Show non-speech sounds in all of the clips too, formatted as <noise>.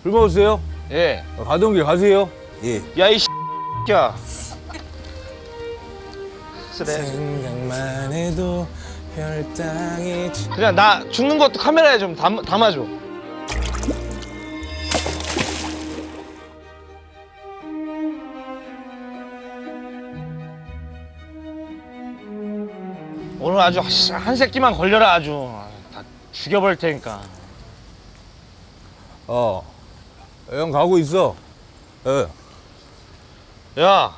술 먹었어요? 예. 어, 가던 길 가세요. 예. 야, 이 야. 그래. 생각만 해도 혈당이 그냥 나 죽는 것도 카메라에 좀 담, 담아줘. 오늘 아주 씨, 한 새끼만 걸려라 아주 다 죽여버릴 테니까. 어. 형 가고 있어. 예. 야,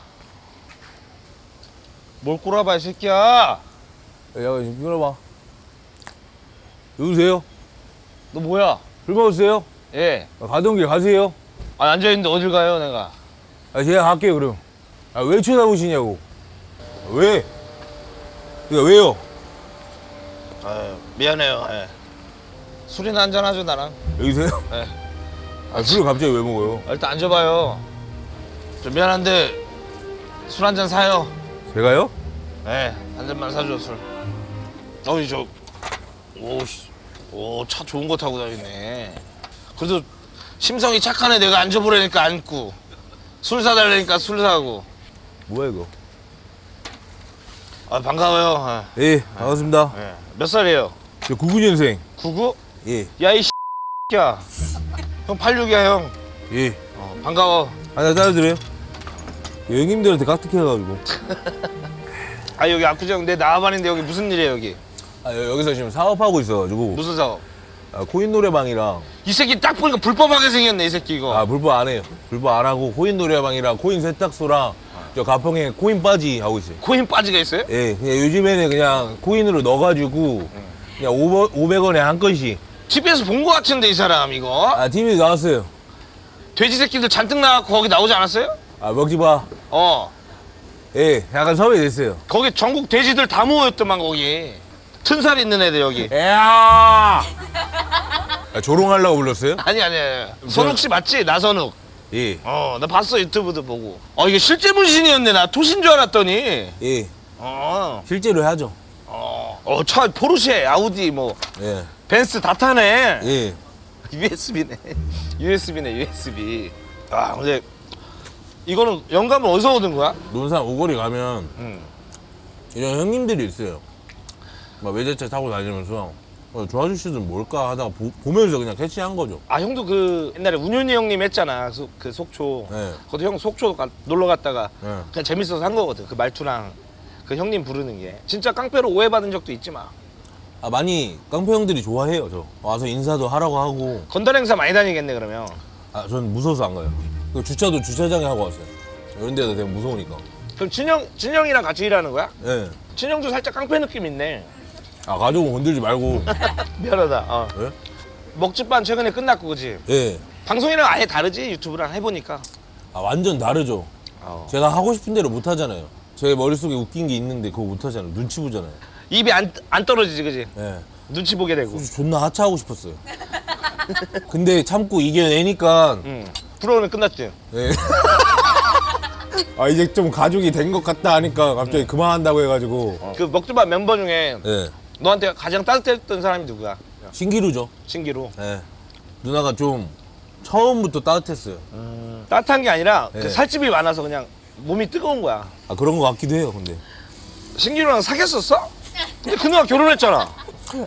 뭘 꼬라봐 이 새끼야. 야, 좀 끊어봐. 누구세요? 너 뭐야? 술 먹었어요? 예. 어, 가던 길 가세요. 아 앉아 있는데 어딜 가요 내가? 아, 제가 갈게요, 그럼. 아, 왜 쳐다보시냐고. 왜? 그니까 왜요? 아유, 미안해요. 예. 술이나 한잔 하죠 나랑. 여기세요? 예. 아, 술을 갑자기 왜 먹어요? 아, 일단 앉아봐요. 좀 미안한데 술 한 잔 사요. 제가요? 예, 한 잔만 사줘 술. 어이 저, 오씨, 오차 좋은 거 타고 다니네. 그래도 심성이 착하네. 내가 앉아보라니까 앉고 술 사달라니까 술 사고. 뭐야, 이거? 아 반가워요. 예, 반갑습니다. 예. 예. 몇 살이에요? 저 99년생. 구구? 예, 야이 <laughs> 야, 형 86이야 형. 예. 어, 반가워. 하나 따라드려요? 형님들한테 깍둑해가지고. 아 여기 압구정 내 나와반인데 여기 무슨 일이야 여기? 아, 여- 여기서 지금 사업하고 있어가지고. 무슨 사업? 아, 코인 노래방이랑. 이 새끼 딱 보니까 불법하게 생겼네 이 새끼 이거. 아, 불법 안 해요. 불법 안 하고, 코인 노래방이랑 코인 세탁소랑, 저 가평에 코인 빠지 하고 있어요. 코인 빠지가 있어요? 예, 그냥 요즘에는 그냥 코인으로 넣어가지고, 그냥 500원에 한 건씩. TV에서 본거 같은데 이 사람 이거 아, TV에 나왔어요. 돼지 새끼들 잔뜩 나갖고 거기 나오지 않았어요? 아, 먹지 마. 어 예, 약간 섭외됐어요. 거기 전국 돼지들 다 모였더만 거기 튼살 있는 애들 여기 야! 아, 조롱하려고 불렀어요? 아니 아니 아니 선욱 씨 맞지 나선욱 예, 어 나 봤어 유튜브도 보고 어 이게 실제 문신이었네 나 토신 줄 알았더니 예. 어어차 실제로 해야죠. 포르쉐 아우디 뭐 예, 벤츠 다 타네 예. USB네. <laughs> USB네, USB. 아, 근데 이거는 영감을 어디서 얻은 거야? 논산 오거리 가면 응. 이런 형님들이 있어요. 막 외제차 타고 다니면서 어, 저 아저씨들 뭘까 하다가 보, 면서 그냥 캐치한 거죠. 아, 형도 그 옛날에 운윤이 형님 했잖아. 그, 그 속초. 네. 그것도 형 속초 가, 놀러 갔다가 네. 그냥 재밌어서 한 거거든. 그 말투랑 그 형님 부르는 게. 진짜 깡패로 오해받은 적도 있지 마. 아 많이 깡패 형들이 좋아해요. 저 와서 인사도 하라고 하고. 건달 행사 많이 다니겠네, 그러면. 아 전 무서워서 안 가요. 그 주차도 주차장에 하고 왔어요. 이런 데도 되게 무서우니까. 그럼 진영, 진영이랑 같이 일하는 거야? 예. 진영도 살짝 깡패 느낌 있네. 아 가족은 건들지 말고. <laughs> 미안하다. 어. 예? 먹집반 최근에 끝났고, 그지? 예. 방송이랑 아예 다르지? 유튜브랑 해보니까. 아 완전 다르죠. 어. 제가 하고 싶은 대로 못 하잖아요. 제 머릿속에 웃긴 게 있는데 그거 못 하잖아요. 눈치 보잖아요. 입이 안, 안 떨어지지, 그지? 예. 눈치 보게 되고. 존나 하차하고 싶었어요. <laughs> 근데 참고 이겨내니까 응. 프로는 끝났지. 네. <laughs> 아 이제 좀 가족이 된 것 같다 하니까 갑자기 그만한다고 해가지고 그 먹주반 멤버 중에 네. 너한테 가장 따뜻했던 사람이 누구야? 신기루죠. 신기루. 네. 누나가 좀 처음부터 따뜻했어요. 따뜻한 게 아니라 네. 그 살집이 많아서 그냥 몸이 뜨거운 거야. 아 그런 것 같기도 해요. 근데. 신기루랑 사귀었었어? 근데 그 누나 결혼했잖아.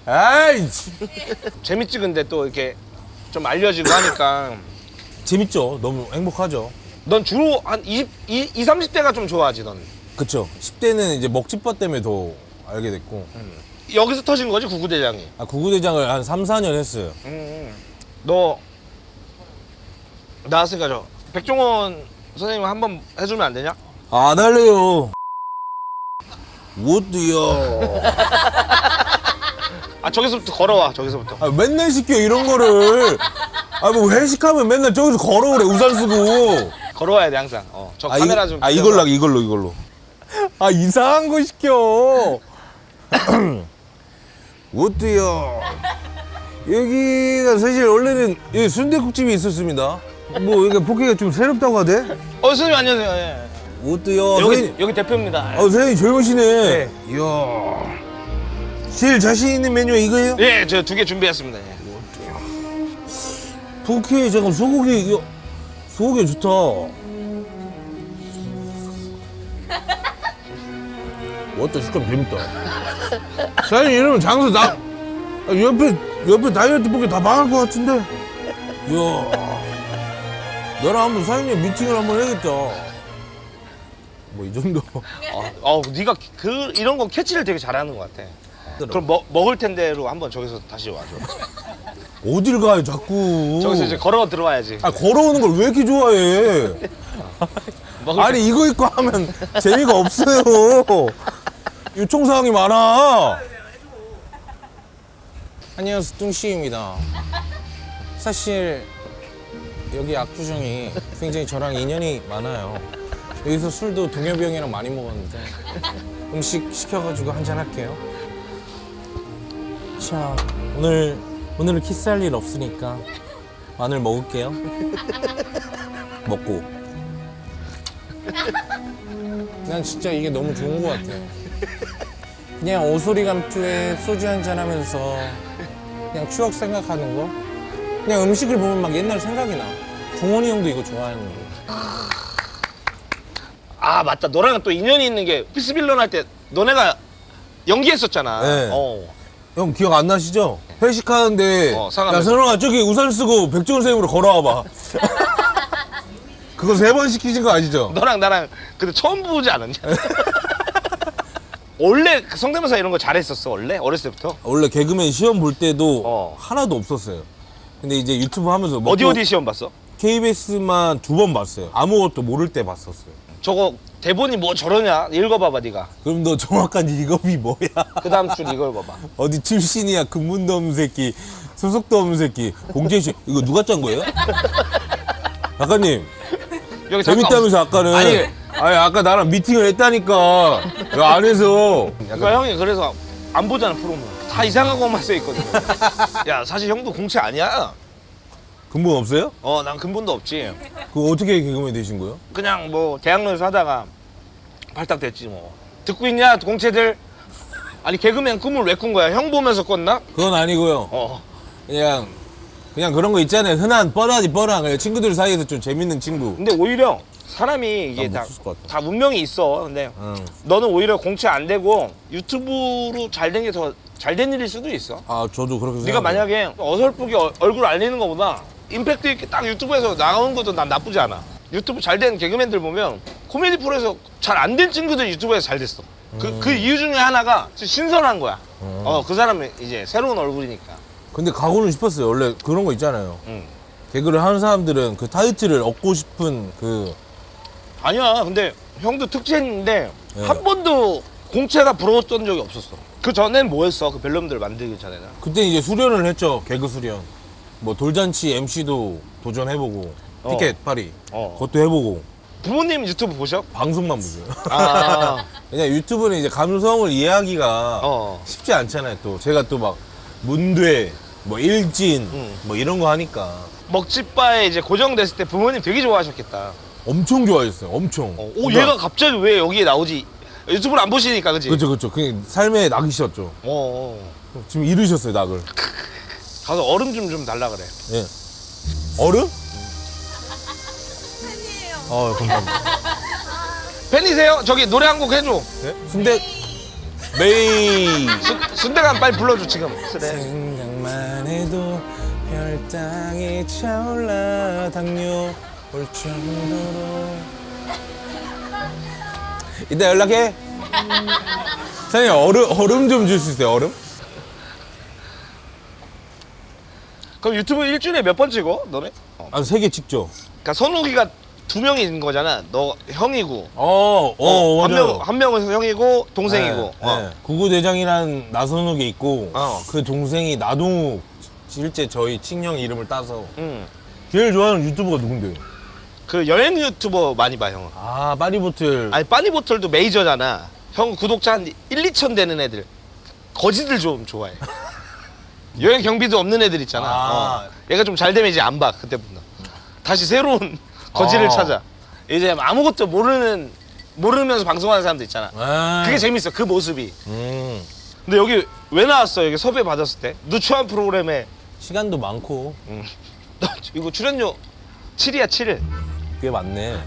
아이 재밌지 근데 또 이렇게 좀 알려지고 하니까. 재밌죠. 너무 행복하죠. 넌 주로 한 20, 20, 30대가 좀 좋아하지 넌. 그쵸. 10대는 이제 먹집밥 때문에 더 알게 됐고 여기서 터진 거지 구구대장이. 아 구구대장을 한 3, 4년 했어요. 음, 너 나왔으니까 저 백종원 선생님 한번 해주면 안 되냐? 아, 안 할래요. 못도요. 아 저기서부터 걸어와 저기서부터. 아, 맨날 시켜 이런 거를. 아 뭐 회식하면 맨날 저기서 걸어오래 우산 쓰고. 걸어와야 돼 항상. 어, 저 아, 카메라 이, 좀. 아. 이걸로 하게, 이걸로 이걸로. 아 이상한 거 시켜. <clears throat> 못도요. 여기가 사실 원래는 이 순대국집이 있었습니다. 뭐 이게 포켓가 좀 새롭다고 하대? 어 선생님 안녕하세요. 예. 못도요. 여기 선생님, 여기 대표입니다. 어 선생님 젊으시네. 네. 이야. 제일 자신 있는 메뉴가 이거예요? 예, 저 두 개 준비했습니다. 예. 포케 잠깐 소고기 이거 소고기 좋다. <laughs> 왔다 식감 재밌다. 사장님 이러면 장사 나 아, 옆에 옆에 다이어트 포케 다 망할 것 같은데. 이야. 너랑 한번 사장님 미팅을 한번 해야겠다. 뭐 이 정도. 어, 어 네가 그 이런 거 캐치를 되게 잘하는 것 같아. 그럼 먹, 먹을 텐데로 한번 저기서 다시 와줘. 어딜 가요 자꾸. 저기서 이제 걸어 들어와야지. 아 걸어오는 걸 왜 이렇게 좋아해? <laughs> 먹을 아니 이거 입고 하면 재미가 없어요. 요청 사항이 많아. 안녕하세요, 뚱씨입니다. 사실 여기 압구정이 굉장히 저랑 인연이 많아요. 여기서 술도 동엽이 형이랑 많이 먹었는데 음식 시켜가지고 한잔 할게요. 자, 오늘 오늘은 키스할 일 없으니까 마늘 먹을게요. 먹고. 난 진짜 이게 너무 좋은 것 같아. 그냥 오소리 감투에 소주 한잔 하면서 그냥 추억 생각하는 거. 그냥 음식을 보면 막 옛날 생각이 나. 종원이 형도 이거 좋아하는 거. 아 맞다. 너랑 또 인연이 있는 게 피스빌런 할 때 너네가 연기했었잖아. 네. 어. 형 기억 안 나시죠? 회식하는데 어, 상암에서. 야 선영아 저기 우산 쓰고 백종원 선생님으로 걸어와봐. <laughs> 그거 세 번 시키신 거 아시죠? 너랑 나랑 그때 처음 보지 않았냐? <laughs> 원래 그 성대모사 이런 거 잘했었어 원래 어렸을 때부터 원래 개그맨 시험 볼 때도 어. 하나도 없었어요. 근데 이제 유튜브 하면서 어디 어디 시험 봤어? KBS만 두 번 봤어요. 아무것도 모를 때 봤었어요. 저거 대본이 뭐 저러냐? 읽어봐봐 네가. 그럼 너 정확한 직업이 뭐야? 그 다음 줄 이걸 봐봐. <laughs> 어디 출신이야? 근무도 없는 새끼, 소속도 없는 새끼, 공채시 이거 누가 짠 거예요? <laughs> 작가님. 여기 잠깐 재밌다면서 아까는. 아니. 아니 아까 나랑 미팅을 했다니까. 그 안에서? 그러니까 형이 그래서 안 보잖아 프로는. 다 이상한 것만 써 있거든. <laughs> 야 사실 형도 공채 아니야 근본 없어요? 어 난 근본도 없지 그거 어떻게 개그맨 되신 거예요? 그냥 뭐 대학로에서 하다가 발탁됐지 뭐 듣고 있냐 공채들 아니 개그맨 꿈을 왜 꾼 거야 형 보면서 꿨나? 그건 아니고요. 어 그냥 그냥 그런 거 있잖아요. 흔한 뻔하지 뻔한 그냥 친구들 사이에서 좀 재밌는 친구. 근데 오히려 사람이 이게 난 다, 못쓸것 같아. 다 문명이 있어 근데 응. 너는 오히려 공채 안 되고 유튜브로 잘 된 게 더 잘 된 일일 수도 있어 아 저도 그렇게 네가 생각해요. 만약에 어설프게 어- 얼굴 알리는 것보다 임팩트 있게 딱 유튜브에서 나오는 것도 난 나쁘지 않아. 유튜브 잘 된 개그맨들 보면 코미디 프로에서 잘 안 된 친구들 유튜브에서 잘 됐어. 그, 그 이유 중에 하나가 신선한 거야. 어, 그 사람은 이제 새로운 얼굴이니까. 근데 가고는 싶었어요. 원래 그런 거 있잖아요. 응. 개그를 하는 사람들은 그 타이틀을 얻고 싶은 그 아니야. 근데 형도 특징인데 네. 한 번도 공채가 부러웠던 적이 없었어. 그 전엔 뭐 했어? 그 벨럼들 만들기 전에는. 그때 이제 수련을 했죠. 개그 수련. 뭐 돌잔치 MC도 도전해보고 어. 티켓 파리 어. 그것도 해보고 부모님 유튜브 보셔? 방송만 보죠. <laughs> 아. 그냥 유튜브는 이제 감성을 이해하기가 어. 쉽지 않잖아요. 또 제가 또 막 문돼 뭐 일진 응. 뭐 이런 거 하니까 먹집 바에 이제 고정됐을 때 부모님 되게 좋아하셨겠다. 엄청 좋아했어요. 엄청. 어, 오 얘가 갑자기 왜 여기에 나오지? 유튜브를 안 보시니까 그지? 그렇죠, 그렇죠. 그 삶의 낙이셨죠. 어, 어. 지금 잃으셨어요, 낙을. <laughs> 가서 얼음 좀 좀 달라 그래. 예. 얼음? 어, 감사합니다. 팬이세요? 저기 노래 한 곡 해줘. 예? 순대 메이. 순, 순대간 빨리 불러줘 지금. 그래. 생각만 해도 혈당이 차올라 당뇨 올 정도로 이따 연락해 사장님 얼음, 얼음 좀 줄 수 있어요 얼음? 그럼 유튜브 일주일에 몇 번 찍어? 너네? 어. 한세개 찍죠 그러니까 선욱이가 두 명이 있는 거잖아. 너 형이고. 어, 어, 한 맞아요 명, 한 명은 형이고 동생이고. 네, 어. 네. 구구대장이란 나선욱이 있고 어. 그 동생이 나동욱 실제 저희 친형 이름을 따서 응. 제일 좋아하는 유튜버가 누군데요? 그 여행 유튜버 많이 봐 형은. 아 빠리보틀 아니 빠니보틀도 메이저잖아. 형 구독자 한 1, 2천 되는 애들. 거지들 좀 좋아해. <laughs> 여행 경비도 없는 애들 있잖아. 아. 어. 얘가 좀 잘 되면 이제 안 봐. 그때부터. 다시 새로운 <laughs> 거지를 어. 찾아. 이제 아무것도 모르는 모르면서 방송하는 사람들 있잖아. 아. 그게 재밌어. 그 모습이. 음. 근데 여기 왜 나왔어? 여기 섭외 받았을 때 누추한 프로그램에 시간도 많고 음. 이거 출연료 7이야 7. 꽤 많네.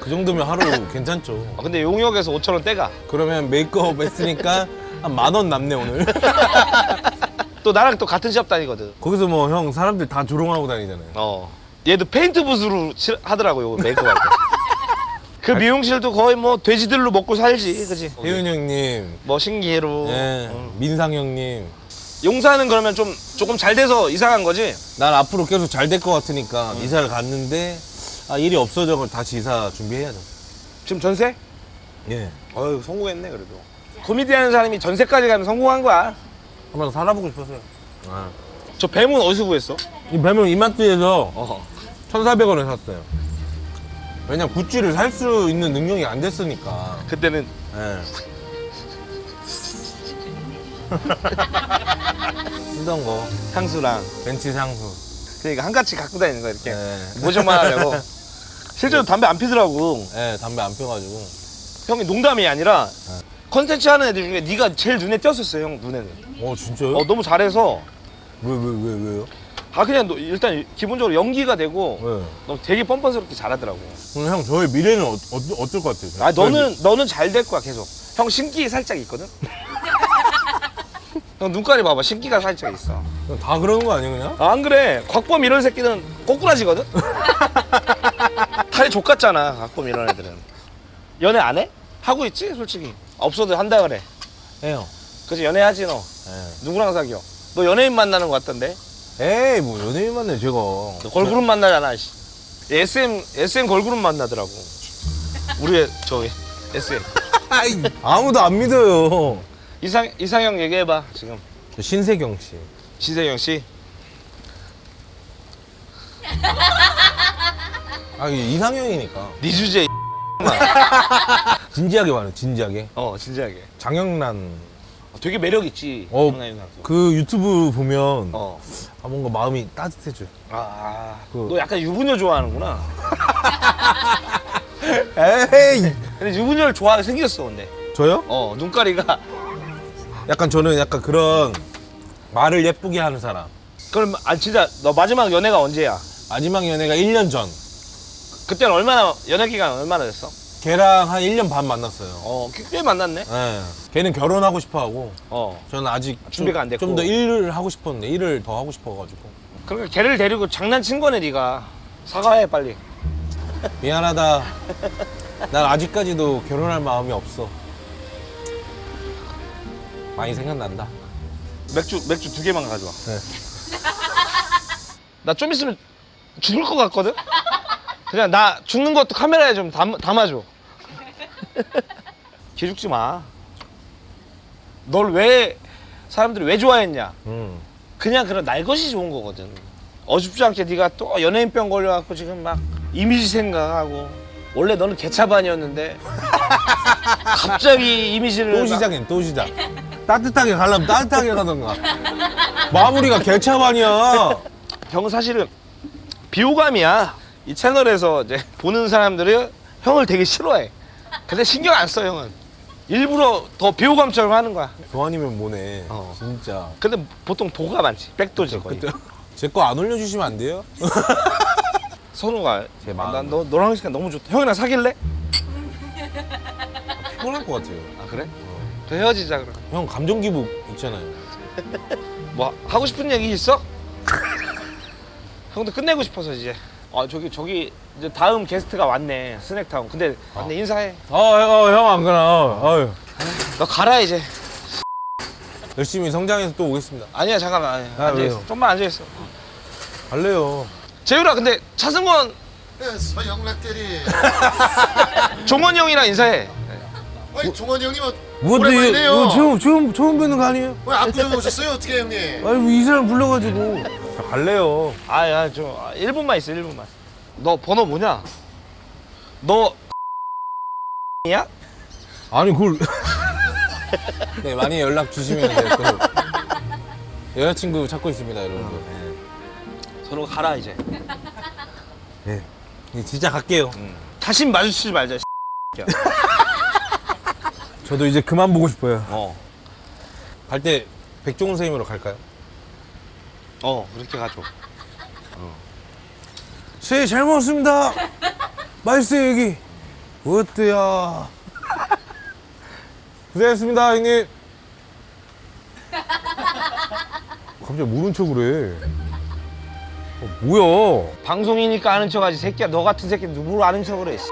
그 정도면 하루 괜찮죠. 아, 근데 용역에서 5천 원 떼가. 그러면 메이크업 했으니까 <laughs> 한 만 원 남네 오늘. <laughs> 또 나랑 또 같은 시합 다니거든. 거기서 뭐 형 사람들 다 조롱하고 다니잖아요. 어. 얘도 페인트 붓으로 칠- 하더라고 요 메이크업 할 때. <laughs> 그 미용실도 거의 뭐 돼지들로 먹고 살지, 그지? 혜윤 형님, 뭐 신기해로. 예, 응. 민상 형님. 용사는 그러면 좀 조금 잘 돼서 이상한 거지. 난 앞으로 계속 잘 될 것 같으니까 이사를 갔는데 아, 일이 없어져 다시 이사 준비해야죠. 지금 전세? 예. 어휴 성공했네 그래도. 코미디 하는 사람이 전세까지 가면 성공한 거야. 한번 살아보고 싶었어요. 아. 저 뱀은 어디서 구했어? 이 뱀을 이마트에서 어. 1,400원에 샀어요. 왜냐면 굿즈를 살 수 있는 능력이 안 됐으니까. 그때는 예. <laughs> 쓰던 거 향수랑 벤츠 향수. 그러니까 한 가지 갖고 다니는 거야 이렇게 예. 모셔만 하려고. 실제로 담배 안 피더라고. 예, 담배 안 펴가지고. 형이 농담이 아니라 컨텐츠 하는 애들 중에 네가 제일 눈에 띄었었어요 형 눈에는. 어 진짜요? 어 너무 잘해서 왜 왜 왜 왜, 요 아 그냥 너 일단 기본적으로 연기가 되고 왜? 너 되게 뻔뻔스럽게 잘하더라고. 그럼 형 저의 미래는 어, 어, 어떨 것 같아요? 아 너는 너는 잘 될 거야 계속. 형 신기 살짝 있거든. <laughs> 형 눈깔이 봐봐 신기가 살짝 있어. 다 그러는 거 아니에요 그냥? 아, 안 그래? 곽범 이런 새끼는 꼬꾸라지거든? <laughs> 탈이 족같잖아, 곽범 이런 애들은. 연애 안 해? 하고 있지, 솔직히. 없어도 한다 그래. 해요. 그치, 연애하지, 너. 예. 누구랑 사귀어? 너 연예인 만나는 것 같던데? 에이 뭐 연예인 만나요 제가. 너 걸그룹 만나잖아, 씨. SM, SM 걸그룹 만나더라고. 우리의, 저기, SM. <laughs> 아이, 아무도 안 믿어요. 이상, 이상형 얘기해봐, 지금. 저 신세경 씨. 신세경 씨. 아 이게 이상형이니까. 네 주제, <laughs> 진지하게 말해 진지하게. 어, 진지하게. 장영란 되게 매력 있지. 어. 장난이 나서. 그 유튜브 보면 어. 아, 뭔가 마음이 따뜻해져. 아, 그- 너 약간 유부녀 좋아하는구나. <laughs> 에이 근데 유부녀를 좋아하게 생겼어, 근데. 저요? 어, 눈가리가. 약간 저는 약간 그런 말을 예쁘게 하는 사람. 그럼, 아, 진짜, 너 마지막 연애가 언제야? 마지막 연애가 1년 전. 그때는 얼마나, 연애 기간 얼마나 됐어? 걔랑 한 1년 반 만났어요. 어, 꽤- 꽤 만났네? 예. 걔는 결혼하고 싶어 하고 어. 저는 아직 준비가 안 됐고. 좀더 일을 하고 싶었는데 일을 더 하고 싶어 가지고 그러니까 걔를 데리고 장난친 거네, 네가 사과해, 빨리. 미안하다. 난 아직까지도 결혼할 마음이 없어. 많이 생각난다. 맥주, 맥주 두 개만 가져와. 네. 나 좀 있으면 죽을 것 같거든? 그냥 나 죽는 것도 카메라에 좀 담, 담아줘. <laughs> 기죽지 마. 널 왜, 사람들이 왜 좋아했냐? 음. 그냥 그런 날 것이 좋은 거거든. 어줍지 않게 네가 또 연예인병 걸려갖고 지금 막 이미지 생각하고 원래 너는 개차반이었는데 <laughs> 갑자기 이미지를 또 막- 시작해, 또 시작. 따뜻하게 가려면 따뜻하게 가던가. 마무리가 개차반이야. 형 사실은 비호감이야. 이 채널에서 이제 보는 사람들이 형을 되게 싫어해. 근데 신경 안 써 형은. 일부러 더 비호감처럼 하는 거야. 교환이면 뭐네. 어. 진짜. 근데 보통 도가 많지. 백도지 거의. 제 거 안 올려주시면 안 돼요? <laughs> 선우가 제 마음. 난 너, 너랑 시간 너무 좋다. 형이랑 사귈래? 피곤할 것 같아요. 아 그래? 더 헤어지자 그럼. 형 감정 기복 있잖아요. 뭐 하고 싶은 얘기 있어? <laughs> 형도 끝내고 싶어서 이제. 아 저기 저기 이제 다음 게스트가 왔네 스낵타운. 근데 왔네 인사해. 어, 어, 형안 그나. 어, 어휴. 너 가라 이제. 열심히 성장해서 또 오겠습니다. 아니야 잠깐만 아니야. 아, 앉아 있어. 왜요? 좀만 앉아 있어. 갈래요. 재율아 근데 차승원 네, 서영락 대리. 종원이 형이랑 인사해. 아니 종원이 형님 어, 뭐, 오랜만이네요. 처음, 처음 뵙는 거 아니에요? 왜 압구정 오셨어요 어떻게 형님? 아니, 뭐이 사람 불러가지고. 자, 갈래요. 아야 좀 1분만 있어 1분만. 너 번호 뭐냐? 너 <laughs> 야? 아니, 그걸. <laughs> 네, 많이 연락 주시면 돼요. 또. 여자친구 찾고 있습니다, 여러분들. 서로 가라 이제. 네. 네, 진짜 갈게요. 다시 마주치지 말자. <laughs> 야. 저도 이제 그만 보고 싶어요. 어. 갈 때 백종원 선생님으로 갈까요? 어 그렇게 가줘. 씨, 잘 먹었습니다. <laughs> 맛있어요, 여기. 어때야. 고생했습니다, 형님. 갑자기 모른 척을 해. 어, 뭐야? 방송이니까 아는 척하지 새끼야 너 같은 새끼 누구로 아는 척을 해 씨.